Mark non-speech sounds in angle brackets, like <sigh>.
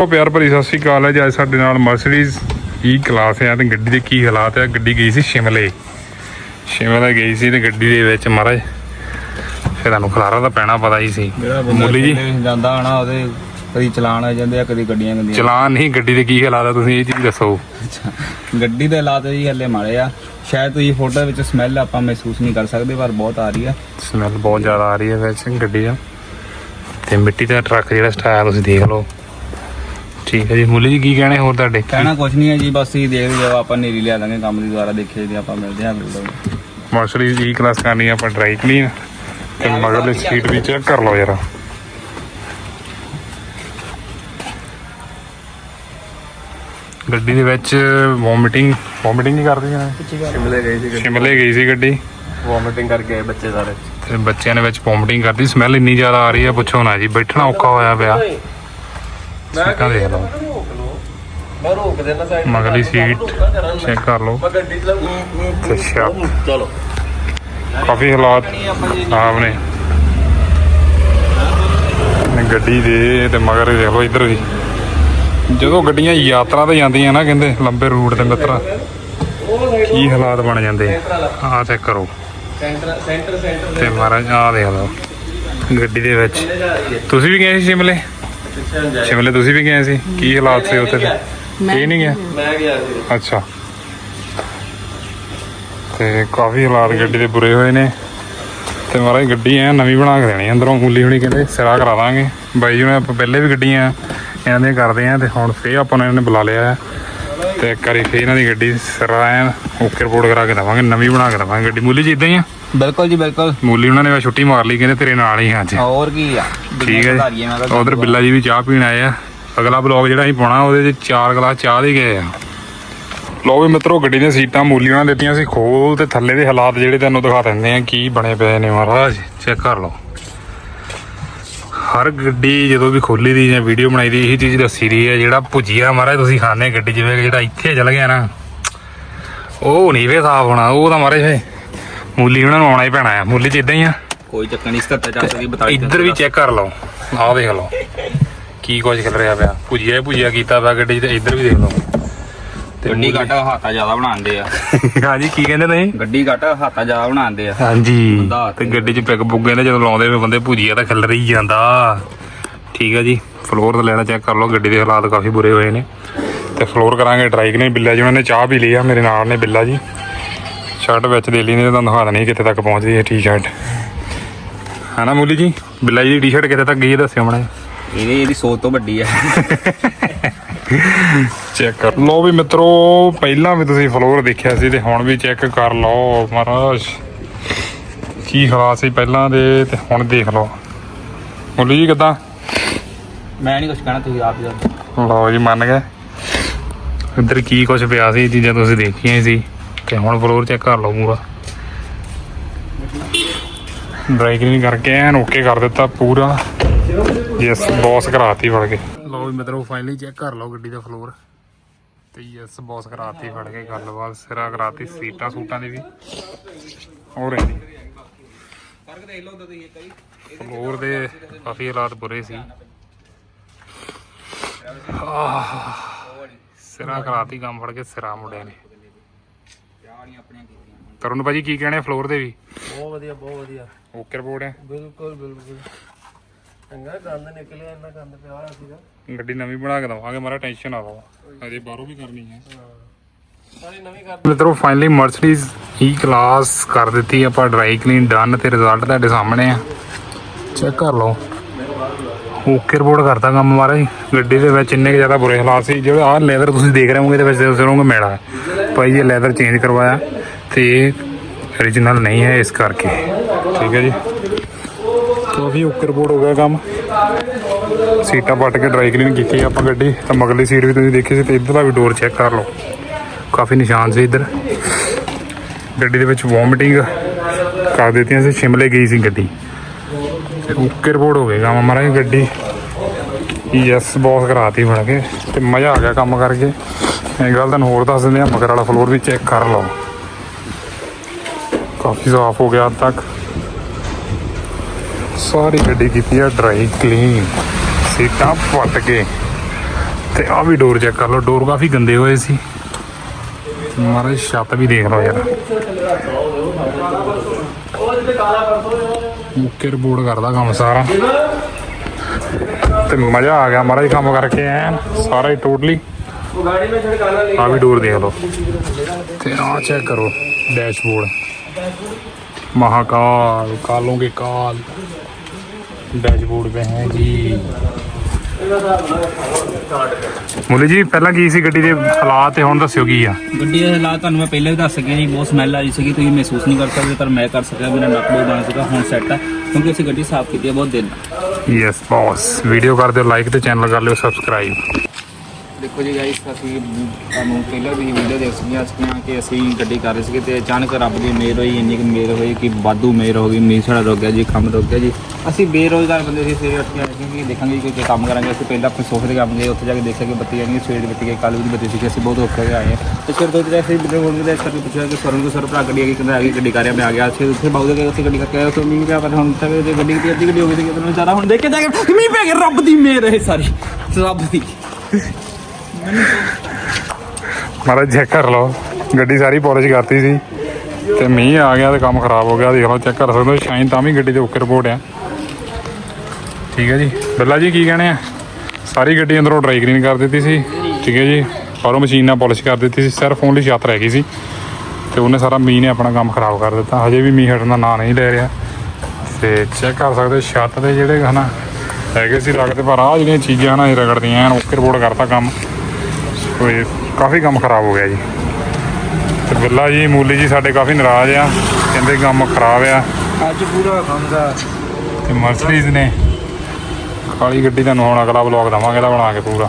ਉਹ ਪਿਆਰ ਭਰੀ ਸਤਿ ਸ਼੍ਰੀ ਅਕਾਲ ਹੈ ਜੀ। ਅੱਜ ਸਾਡੇ ਨਾਲ ਮਰਸੀਡੀਜ਼ ਈ ਕਲਾਸ ਹੈ ਤੇ ਗੱਡੀ ਦੇ ਕੀ ਹਾਲਾਤ ਹੈ। ਗੱਡੀ ਗਈ ਸੀ ਸ਼ਿਮਲੇ। ਸ਼ਿਮਲੇ ਗਈ ਸੀ ਤੇ ਗੱਡੀ ਦੇ ਵਿੱਚ ਮਹਾਰਾਜ ਫਿਰ ਤੁਹਾਨੂੰ ਖਲਾਰਾ ਤਾਂ ਪੈਣਾ ਪਤਾ ਹੀ ਸੀ। ਮੁੱਲੀ ਜੀ। ਜਾਂਦਾ ਹਨਾ ਉਹਦੇ ਕਦੀ ਚਲਾਨ ਆ ਜਾਂਦੇ ਆ ਕਦੀ ਗੱਡੀਆਂ ਗੰਦੀਆਂ। ਚਲਾਨ ਨਹੀਂ ਗੱਡੀ ਦੇ ਕੀ ਹਾਲਾਤ ਹੈ ਤੁਸੀਂ ਇਹ ਚੀਜ਼ ਦੱਸੋ। ਗੱਡੀ ਦੇ ਹਾਲਾਤ ਜੀ ਹੱਲੇ ਮਾੜੇ ਆ। ਸ਼ਾਇਦ ਤੁਸੀਂ ਫੋਟੋ ਵਿੱਚ ਸਮੈਲ ਆਪਾਂ ਮਹਿਸੂਸ ਨਹੀਂ ਕਰ ਸਕਦੇ ਪਰ ਬਹੁਤ ਆ ਰਹੀ ਆ। ਸਮੈਲ ਬਹੁਤ ਜ਼ਿਆਦਾ ਆ ਰਹੀ ਹੈ ਵਿੱਚ ਗੱਡੀ ਦਾ। ਤੇ ਮਿੱਟੀ ਦਾ ਟਰੱਕ ਜਿਹੜਾ ਸਟਾਇਆ ਤੁਸੀਂ ਦੇਖ ਲਓ। ਠੀਕ ਹੈ ਜੀ। ਮੁੱਲੀ ਜੀ ਕੀ ਕਹਿਣੇ ਹੋਰ ਤੁਹਾਡੇ? ਕਹਿਣਾ ਕੁਝ ਨਹੀਂ ਹੈ ਜੀ ਬਸ ਤੁਸੀਂ ਦੇਖ ਲਿਓ ਆਪਾਂ ਨੀਰੀ ਲਿਆ ਦਾਂਗੇ ਕੰਮ ਦੀ ਦੁਆਰਾ ਦੇਖੇ ਜੀ ਆਪਾਂ ਮਿਲਦੇ ਹਾਂ ਵਿੱਚ ਮਰਸੀਡੀਜ਼ ਈ ਕਲਾਸ ਕਰਨੀ ਆ ਆਪਾਂ ਡਰਾਈ ਕਲੀਨ ਤੇ ਮਗਰਲੇ ਸੀਟ ਵੀ ਚੈੱਕ ਕਰ ਲਓ ਜਰਾ। ਗੱਡੀ ਦੇ ਵਿੱਚ ਵੋਮਿਟਿੰਗ ਵੋਮਿਟਿੰਗ ਹੀ ਕਰਦੀ ਹੈ ਸ਼ਿਮਲੇ ਗਏ ਸੀ ਸ਼ਿਮਲੇ ਗਈ ਸੀ ਗੱਡੀ। ਵੋਮਿਟਿੰਗ ਕਰਕੇ ਆਏ ਬੱਚੇ ਸਾਰੇ। ਤੇ ਬੱਚਿਆਂ ਨੇ ਵਿੱਚ ਵੋਮਿਟਿੰਗ ਕਰਦੀ ਸਮੈਲ ਇੰਨੀ ਜ਼ਿਆਦਾ ਆ ਰਹੀ ਹੈ ਪੁੱਛੋ ਨਾ ਜੀ ਬੈਠਣਾ ਔਖਾ ਹੋਇਆ ਪਿਆ। ਸੀਟਾਂ ਦੇਖ ਲਓ। ਮੈਂ ਰੋਕ ਦੇਣਾ ਸਾਈਡ ਮਗਰਲੀ ਸੀਟ ਚੈੱਕ ਕਰ ਲਓ। ਮੈਂ ਗੱਡੀ ਚਲਾਉਂ ਤੇ ਸ਼ਾਪ ਚਲੋ। ਕਾਫੀ ਹਾਲਾਤ ਖਰਾਬ ਨੇ। ਗੱਡੀ ਦੇ ਤੇ ਮਗਰ ਦੇਖ ਲਓ ਇੱਧਰ ਵੀ। ਜਦੋਂ ਗੱਡੀਆਂ ਯਾਤਰਾ ਤੇ ਜਾਂਦੀਆਂ ਨਾ ਕਹਿੰਦੇ ਲੰਬੇ ਰੂਟ ਤੇ ਮਿੱਤਰਾ। ਕੀ ਹਾਲਾਤ ਬਣ ਜਾਂਦੇ? ਆ ਚੈੱਕ ਕਰੋ। ਸੈਂਟਰ ਸੈਂਟਰ ਸੈਂਟਰ ਤੇ ਮਹਾਰਾਜ ਆ ਦੇਖ ਲਓ। ਗੱਡੀ ਦੇ ਵਿੱਚ। ਤੁਸੀਂ ਵੀ ਗਏ ਸੀ ਸ਼ਿਮਲੇ? ਸ਼ਿਮਲੇ ਤੁਸੀਂ ਵੀ ਗਏ ਸੀ? ਕੀ ਹਾਲਾਤ ਸੀ ਉੱਥੇ ਦੇ? ਇਹ ਨਹੀਂ ਗਿਆ? ਮੈਂ ਗਿਆ ਸੀ। ਅੱਛਾ। ਤੇ ਕਾਫੀ ਹਾਲਾਤ ਗੱਡੀ ਦੇ ਬੁਰੇ ਹੋਏ ਨੇ। ਤੇ ਮਹਾਰਾਜ ਗੱਡੀ ਐ ਨਵੀਂ ਬਣਾ ਕੇ ਦੇਣੀ ਅੰਦਰੋਂ ਮੂਲੀ ਹੁਣੀ ਕਹਿੰਦੇ ਸਿਰਾ ਕਰਾ ਦਾਂਗੇ। ਬਾਈ ਜੀ ਨੇ ਆਪਾਂ ਪਹਿਲੇ ਵੀ ਗੱਡੀਆਂ ਇਹਨਾਂ ਦੀਆਂ ਕਰਦੇ ਆ ਤੇ ਹੁਣ ਫੇਰ ਆਪਾਂ ਨੂੰ ਇਹਨਾਂ ਨੇ ਬੁਲਾ ਲਿਆ ਹੈ। ਤੇ ਇੱਕ ਵਾਰੀ ਫੇਰ ਇਹਨਾਂ ਦੀ ਗੱਡੀ ਸਿਰਾ ਐਨ ਓਕੇ ਰਿਪੋਰਟ ਕਰਾ ਕੇ ਦੇਵਾਂਗੇ ਨਵੀਂ ਬਣਾ ਕੇ ਦੇਵਾਂਗੇ ਗੱਡੀ। ਮੂਲੀ ਜੀ ਇਦਾਂ ਹੀ ਆ? ਬਿਲਕੁਲ ਜੀ ਬਿਲਕੁਲ। ਮੂਲੀ ਉਹਨਾਂ ਨੇ ਛੁੱਟੀ ਮਾਰ ਲਈ ਕਹਿੰਦੇ ਤੇਰੇ ਨਾਲ ਹੀ ਅੱਜ। ਹੋਰ ਕੀ ਆ? ਠੀਕ ਹੈ ਜੀ। ਉਧਰ ਬਿੱਲਾ ਜੀ ਵੀ ਚਾਹ ਪੀਣ ਆਏ ਆ। ਅਗਲਾ ਬਲੌਗ ਜਿਹੜਾ ਅਸੀਂ ਪਾਉਣਾ ਉਹਦੇ 'ਚ ਚਾਰ ਗਲਾਸ ਚਾਹ ਦੇ ਗਏ ਆ। ਲੋ ਵੀ ਮਿੱਤਰੋ ਗੱਡੀ ਦੀਆਂ ਸੀਟਾਂ ਮੂਲੀ ਉਹਨਾਂ ਦਿੱਤੀਆਂ ਸੀ ਖੋਲ ਤੇ ਥੱਲੇ ਦੇ ਹਾਲਾਤ ਜਿਹੜੇ ਤੁਹਾਨੂੰ ਦਿਖਾ ਦਿੰਦੇ ਆ ਕੀ ਬਣੇ ਪਏ ਨੇ ਮਹਾਰਾਜ ਚੈੱਕ ਕਰ ਲਓ। ਹਰ ਗੱਡੀ ਜਦੋਂ ਵੀ ਖੋਲੀ ਦੀ ਜਾਂ ਵੀਡੀਓ ਬਣਾਈ ਦੀ ਇਹੀ ਚੀਜ਼ ਦੱਸੀ ਦੀ ਹੈ ਜਿਹੜਾ ਭੁਜੀਆ ਮਹਾਰਾਜ ਤੁਸੀਂ ਖਾਣੇ ਗੱਡੀ ਜਿਵੇਂ ਕਿ ਜਿਹੜਾ ਇੱਥੇ ਚਲ ਗਿਆ ਨਾ ਉਹ ਨਹੀਂ ਵੇ ਸਾਫ਼ ਹੋਣਾ ਉਹ ਤਾਂ ਮਹਾਰਾਜ ਫੇ ਮੂਲੀ ਉਹਨਾਂ ਨੂੰ ਆਉਣਾ ਹੀ ਪੈਣਾ ਆ। ਮੂਲੀ ਚ ਇਦਾਂ ਹੀ ਆ। ਕੋਈ ਚੱਕਰ ਨਹੀਂ 77 ਚਾਰ ਦੀ ਬਤਾ ਇੱਧਰ ਵੀ ਚੈੱਕ ਕਰ ਲਓ। ਆਹ ਦੇਖ ਲਓ। ਕੀ ਕੁਝ ਖਿਲ ਰਿਹਾ ਪਿਆ। ਭੁਜੀਆ ਭੁਜੀਆ ਕੀਤਾ ਪਿਆ ਗੱਡੀ ਤੇ ਇੱਧਰ ਵੀ ਦੇਖ ਲਓ। ਤੇ ਗੱਡੀ ਘੱਟ ਹਾਤਾ ਜ਼ਿਆਦਾ ਬਣਾਉਂਦੇ ਆ। <laughs> ਹਾਂਜੀ ਕੀ ਕਹਿੰਦੇ ਤੁਸੀਂ? ਗੱਡੀ ਘੱਟ ਹਾਤਾ ਜ਼ਿਆਦਾ ਬਣਾਉਂਦੇ ਆ। ਹਾਂਜੀ। ਤੇ ਗੱਡੀ 'ਚ ਪਿਕ ਬੁੱਗੇ ਨੇ ਜਦੋਂ ਲਾਉਂਦੇ ਵੇ ਬੰਦੇ ਭੁਜੀਆ ਤਾਂ ਖਿਲ ਰਹੀ ਜਾਂਦਾ। ਠੀਕ ਆ ਜੀ। ਫਲੋਰ ਤਾਂ ਲੈਣਾ ਚੈੱਕ ਕਰ ਲਓ। ਗੱਡੀ ਦੇ ਹਾਲਾਤ ਕਾਫੀ ਬੁਰੇ ਹੋਏ ਨੇ। ਤੇ ਫਲੋਰ ਕਰਾਂਗੇ ਡਰਾਈਕ ਨੇ ਬਿੱਲਾ ਜੀ ਉਹਨਾਂ ਨੇ ਚਾਹ ਪੀ ਲਈ ਆ। ਮੇਰੇ ਨਾਲ ਨੇ ਬਿੱਲਾ ਜੀ। ਸ਼ਰਟ ਵਿੱਚ ਦੇ ਲਈ ਨੇ ਤੁਹਾਨੂੰ ਦਿਖਾ ਦੇਣੀ ਕਿੱਥੇ ਤੱਕ ਪਹੁੰਚਦੀ ਹੈ ਟੀ-ਸ਼ਰਟ ਹਨਾ ਮੂਲੀ ਜੀ? ਬਿੱਲਾ ਜੀ ਦੀ ਟੀ-ਸ਼ਰਟ ਕਿੱਥੇ ਤੱਕ ਗਈ ਹੈ ਦੱਸਿਓ ਮੜਾ ਇਹਦੀ ਇਹਦੀ ਸੋਚ ਤੋਂ ਵੱਡੀ ਆ। ਚੈੱਕ ਕਰ। ਲਓ ਵੀ ਮਿੱਤਰੋ ਪਹਿਲਾਂ ਵੀ ਤੁਸੀਂ ਫਲੋਰ ਦੇਖਿਆ ਸੀ ਤੇ ਹੁਣ ਵੀ ਚੈੱਕ ਕਰ ਲਓ ਮਹਾਰਾਜ। ਕੀ ਹਾਲਾਤ ਸੀ ਪਹਿਲਾਂ ਦੇ ਤੇ ਹੁਣ ਦੇਖ ਲਓ। ਮੁੱਲੀ ਜੀ ਕਿਦਾਂ? ਮੈਂ ਨਹੀਂ ਕੁਝ ਕਹਿਣਾ ਤੁਸੀਂ ਆਪ ਹੀ ਦੱਸੋ। ਲਓ ਜੀ ਮੰਨ ਗਏ। ਇੱਧਰ ਕੀ ਕੁਝ ਪਿਆ ਸੀ ਇਹ ਚੀਜ਼ਾਂ ਤੁਸੀਂ ਦੇਖੀਆਂ ਸੀ। ਤੇ ਹੁਣ ਫਲੋਰ ਚੈੱਕ ਕਰ ਲਓ ਪੂਰਾ ਡਰਾਈ ਕਲੀਨ ਕਰਕੇ ਐਨ ਓਕੇ ਕਰ ਦਿੱਤਾ ਪੂਰਾ। ਯੈਸ ਬੌਸ ਕਰਾਤੀ ਫੜ ਕੇ। ਲਓ ਵੀ ਮਿੱਤਰੋ ਫਾਈਨਲੀ ਚੈੱਕ ਕਰ ਲਓ ਗੱਡੀ ਦਾ ਫਲੋਰ ਤੇ ਯੈਸ ਬੌਸ ਕਰਾਤੀ ਫੜ ਕੇ ਗੱਲਬਾਤ ਸਿਰਾ ਕਰਾਤੀ, ਸੀਟਾਂ ਸੂਟਾਂ ਦੀ ਵੀ। ਹੋ ਰਹੀ ਫ਼ਰਕ ਦੇਖ ਲਓ ਤੁਸੀਂ ਇੱਕ ਹੀ ਫਲੋਰ ਦੇ ਕਾਫੀ ਹਾਲਾਤ ਬੁਰੇ ਸੀ। ਸਿਰਾ ਕਰਾਤੀ ਕੰਮ ਫੜ ਕੇ, ਸਿਰਾ ਮੁੰਡੇ ਨੇ। ਯਾਰੀਆਂ ਆਪਣੀਆਂ ਕੀਤੀਆਂ ਤਰੁਣ ਭਾਜੀ ਕੀ ਕਹਿਣੇ ਫਲੋਰ ਦੇ ਵੀ? ਬਹੁਤ ਵਧੀਆ ਬਹੁਤ ਵਧੀਆ। ਓਕੇ ਰਿਪੋਰਟ ਹੈ। ਬਿਲਕੁਲ ਬਿਲਕੁਲ। ਚੰਗਾ ਗੰਦ ਨਿਕਲਿਆ ਇੰਨਾ ਗੰਦ ਪਿਆ ਹੋਇਆ ਸੀਗਾ। ਗੱਡੀ ਨਵੀਂ ਬਣਾ ਕੇ ਦਵਾਂਗੇ ਮਾਰਾ ਟੈਨਸ਼ਨ ਆ ਲਓ। ਅਜੇ ਬਾਹਰੋਂ ਵੀ ਕਰਨੀ ਹੈ। ਸਾਰੀ ਨਵੀਂ ਕਰ ਮਿੱਤਰੋ ਫਾਈਨਲੀ ਮਰਸੀਡੀਜ਼ ਈ ਕਲਾਸ ਕਰ ਦਿੱਤੀ ਆਪਾਂ ਡਰਾਈ ਕਲੀਨ ਡਨ ਤੇ ਰਿਜ਼ਲਟ ਤੁਹਾਡੇ ਸਾਹਮਣੇ ਆ। ਚੈੱਕ ਕਰ ਲਓ। ਓਕੇ ਰਿਪੋਰਟ ਕਰਤਾ ਕੰਮ ਮਹਾਰਾਜ ਗੱਡੀ ਦੇ ਵਿੱਚ ਇੰਨੇ ਕੁ ਜ਼ਿਆਦਾ ਬੁਰੇ ਹਾਲਾਤ ਸੀ ਜਿਹੜੇ ਆਹ ਲੈਦਰ ਤੁਸੀਂ ਦੇਖ ਰਹੇ ਹੋਗੇ ਇਹਦੇ ਵਿੱਚ ਤੁਸੀਂ ਰਹੋਗੇ ਮੈਲਾ ਭਾਈ ਇਹ ਲੈਦਰ ਚੇਂਜ ਕਰਵਾਇਆ ਤੇ ਇਹ origignal ਨਹੀਂ ਹੈ ਇਸ ਕਰਕੇ। ਠੀਕ ਹੈ ਜੀ। ਕਾਫੀ ਓਕੇ ਰਿਪੋਰਟ ਹੋ ਗਿਆ ਕੰਮ। ਸੀਟਾਂ ਪੱਟ ਕੇ ਡਰਾਈ ਕਲੀਨ ਕੀਤੀ ਆਪਾਂ ਗੱਡੀ। ਤਾਂ ਮਗਲੀ ਸੀਟ ਵੀ ਤੁਸੀਂ ਦੇਖੀ ਸੀ ਤੇ ਇੱਧਰ ਦਾ ਵੀ ਡੋਰ ਚੈੱਕ ਕਰ ਲਓ। ਕਾਫੀ ਨਿਸ਼ਾਨ ਸੀ ਇੱਧਰ। ਗੱਡੀ ਦੇ ਵਿੱਚ ਵੋਮਿਟਿੰਗ ਕਰ ਦਿੱਤੀਆਂ ਸੀ, ਸ਼ਿਮਲੇ ਗਈ ਸੀ ਗੱਡੀ। ਤੇ ਓਕੇ ਰਿਪੋਰਟ ਹੋ ਕੰਮ ਮਹਾਰਾਜ, ਗੱਡੀ। ਯੈਸ ਬਹੁਤ ਕਰਾਤੀ ਬਣ ਕੇ ਤੇ ਮਜ਼ਾ ਆ ਗਿਆ ਕੰਮ ਕਰਕੇ। ਇਹ ਗੱਲ ਤੁਹਾਨੂੰ ਹੋਰ ਦੱਸ ਦਿੰਦੇ ਆ ਮਗਰ ਵਾਲਾ ਫਲੋਰ ਵੀ ਚੈੱਕ ਕਰ ਲਓ। ਕਾਫੀ ਸਾਫ਼ ਹੋ ਗਿਆ ਹੱਦ ਤੱਕ। ਸਾਰੀ ਗੱਡੀ ਕੀਤੀ ਆ ਡਰਾਈ ਕਲੀਨ ਸੀਟਾਂ ਪੱਟ ਕੇ ਤੇ ਆ ਵੀ ਡੋਰ ਚੈੱਕ ਕਰ ਲਓ। ਡੋਰ ਕਾਫੀ ਗੰਦੇ ਹੋਏ ਸੀ। ਮਾਰੇ ਛੱਤ ਵੀ ਦੇਖ ਲਓ ਯਾਰ। ਮੁੱਕੇ ਰਿਪੋਰਟ ਕਰਦਾ ਕੰਮ ਸਾਰਾ। ਤੇ ਮਜ਼ਾ ਆ ਗਿਆ ਮਹਾਰਾਜ ਕੰਮ ਕਰਕੇ ਐਨ। ਸਾਰਾ ਹੀ ਟੋਟਲੀ ਉਹ ਗਾੜੀ ਵਿੱਚ ਛੜਕਾਣਾ ਲੈ ਆ ਵੀ ਡੋਰ ਦੇਖ ਲਓ ਤੇ ਆ ਚੈੱਕ ਕਰੋ ਡੈਸ਼ਬੋਰਡ महाकाल कालों के काल ਡੈਸ਼ਬੋਰਡ पे ਹੈ ਜੀ ਮੁੱਲੀ ਜੀ ਪਹਿਲਾਂ ਕੀ ਸੀ ਗੱਡੀ ਦੇ ਹਾਲਾਤ ਤੇ ਹੁਣ ਦੱਸਿਓ ਕੀ ਆ ਗੱਡੀ ਦੇ ਹਾਲਾਤ ਤੁਹਾਨੂੰ ਮੈਂ ਪਹਿਲਾਂ ਵੀ ਦੱਸ ਸਕਿਆ ਜੀ ਬਹੁਤ ਸਮੈਲ ਆ ਰਹੀ ਸੀਗੀ ਤੁਸੀਂ ਮਹਿਸੂਸ ਨਹੀਂ ਕਰ ਸਕਦੇ ਪਰ ਮੈਂ ਕਰ ਸਕਿਆ ਮੇਰਾ ਨੱਕ ਬਹੁਤ ਬਣ ਚੁੱਕਾ ਹੁਣ ਸੈੱਟ ਆ ਕਿਉਂਕਿ ਅਸੀਂ ਗੱਡੀ ਸਾਫ਼ ਕੀਤੀ ਹੈ ਬਹੁਤ ਦਿਨ ਯੈਸ ਬੌਸ ਵੀਡੀਓ ਕਰ ਦਿਓ ਲਾਈਕ ਤੇ ਚੈਨਲ ਕਰ ਲਿਓ ਸਬਸਕ੍ਰਾਈਬ ਦੇਖੋ ਜੀ ਗਾਇਸ ਅਸੀਂ ਤੁਹਾਨੂੰ ਪਹਿਲਾਂ ਵੀ ਵੀਡੀਓ ਦੇਖ ਸਕੀਆਂ ਸੀਗੀਆਂ ਕਿ ਅਸੀਂ ਗੱਡੀ ਕਰ ਰਹੇ ਸੀਗੇ ਤੇ ਅਚਾਨਕ ਰੱਬ ਦੀ ਮਿਹਰ ਹੋਈ, ਇੰਨੀ ਕੁ ਮਿਹਰ ਹੋਈ ਕਿ ਵਾਧੂ ਮਿਹਰ ਹੋ ਗਈ ਮੀਂਹ ਸਾਡਾ ਰੁਕ ਗਿਆ ਜੀ ਕੰਮ ਰੁਕ ਗਿਆ ਜੀ। ਅਸੀਂ ਬੇਰੋਜ਼ਗਾਰ ਬੰਦੇ ਸੀ, ਸਵੇਰੇ ਉੱਠ ਕੇ ਆਏ ਸੀ ਕਿ ਦੇਖਾਂਗੇ ਜੀ ਕੋਈ ਕੰਮ ਕਰਾਂਗੇ। ਅਸੀਂ ਪਹਿਲਾਂ ਆਪਣੇ ਸੋਫੇ ਤੇ ਕੰਮ ਗਏ, ਉੱਥੇ ਜਾ ਕੇ ਦੇਖਿਆ ਕਿ ਬੱਤੀ ਜਾਣੀ ਸਵੇਰ ਦੀ ਬੱਤੀ ਗਈ ਕੱਲ ਵੀ ਬੱਤੀ ਸੀ ਅਸੀਂ ਬਹੁਤ ਔਖੇ ਹੋ ਆਏ ਹਾਂ। ਤੇ ਫਿਰ ਦੋ ਦਿਨ ਅਸੀਂ ਬਿਲਕੁਲ ਹੋਣ ਦੇ ਇਸ ਪੁੱਛਿਆ ਕਿ ਸਰਨ ਕੋ ਸਰ ਭਰਾ, ਗੱਡੀ ਆ ਗਈ, ਕਹਿੰਦਾ ਆ ਗਈ, ਗੱਡੀ ਕਰਿਆ ਮੈਂ ਆ ਗਿਆ। ਅਸੀਂ ਉੱਥੇ ਬਾਉਦੇ ਗਏ ਉੱਥੇ ਗੱਡੀ ਕਰਕੇ ਆਏ, ਉੱਥੇ ਮੀਂਹ ਪਿਆ, ਪਰ ਹੁਣ ਤੱਕ ਜੇ ਗੱਡੀ ਦੀ ਅੱਧੀ ਗੱਡੀ ਹੋ ਗਈ ਸੀ ਤੁਹਾਨੂੰ ਵਿਚਾਰਾ ਹੁਣ ਦੇਖ ਕੇ ਜਾ ਕੇ ਮੀਂਹ ਪੈ ਗਿਆ, ਰੱਬ ਦੀ ਮਿਹਰ ਹੈ ਸਾਰੀ। ਰੱਬ ਦੀ। ਮਹਾਰਾਜ ਚੈੱਕ ਕਰ ਲਓ। ਗੱਡੀ ਸਾਰੀ ਪੋਲਿਸ਼ ਕਰਤੀ ਸੀ। ਤੇ ਮੀਂਹ ਆ ਗਿਆ ਤੇ ਕੰਮ ਖਰਾਬ ਹੋ ਗਿਆ। ਦੇਖ ਲਓ, ਚੈੱਕ ਕਰ ਸਕਦੇ ਹੋ, ਸ਼ਾਈਨ ਤਾਂ ਵੀ ਗੱਡੀ ਦੇ ਓਕੇ ਰਿਪੋਰਟ ਆ। ਠੀਕ ਹੈ ਜੀ। ਬੱਲਾ ਜੀ, ਕੀ ਕਹਿਣੇ ਆ? ਸਾਰੀ ਗੱਡੀ ਅੰਦਰੋਂ ਡਰਾਈ ਕਲੀਨ ਕਰ ਦਿੱਤੀ ਸੀ। ਠੀਕ ਹੈ ਜੀ। ਔਰੋਂ ਮਸ਼ੀਨ ਨਾਲ ਪਾਲਿਸ਼ ਕਰ ਦਿੱਤੀ ਸੀ। ਸਿਰਫ ਓਨਲੀ ਛੱਤ ਰਹਿ ਗਈ ਸੀ। ਤੇ ਉਹਨੇ ਸਾਰਾ ਮੀਂਹ ਨੇ ਆਪਣਾ ਕੰਮ ਖਰਾਬ ਕਰ ਦਿੱਤਾ। ਹਜੇ ਵੀ ਮੀਂਹ ਹਟਣ ਦਾ ਨਾਂ ਨਹੀਂ ਲੈ ਰਿਹਾ। ਤੇ ਚੈੱਕ ਕਰ ਸਕਦੇ ਛੱਤ ਦੇ ਜਿਹੜੇ ਹਨਾ, ਹੈਗੇ ਸੀ ਲੱਗਦੇ ਪਰ ਆਹ ਜਿਹੜੀਆਂ ਚੀਜ਼ਾਂ ਨਾ, ਇਹ ਰਗੜਦੀਆਂ ਐਨ ਓਕੇ ਰਿਪੋਰਟ ਕਰਤਾ ਕੰਮ। ਇਹ ਕਾਫੀ ਕੰਮ ਖਰਾਬ ਹੋ ਗਿਆ ਜੀ। ਤੇ ਬਿੱਲਾ ਜੀ ਮੂਲੀ ਜੀ ਸਾਡੇ ਕਾਫੀ ਨਾਰਾਜ਼ ਆ। ਕਹਿੰਦੇ ਕੰਮ ਖਰਾਬ ਆ। ਅੱਜ ਪੂਰਾ ਖਾਂਦਾ ਤੇ ਮਰਸਰੀਜ਼ ਨੇ। ਕਾਲੀ ਗੱਡੀ ਤੁਹਾਨੂੰ ਹੁਣ ਅਗਲਾ ਬਲੌਗ ਦਵਾਂਗੇ ਇਹਦਾ ਬਣਾ ਕੇ ਪੂਰਾ।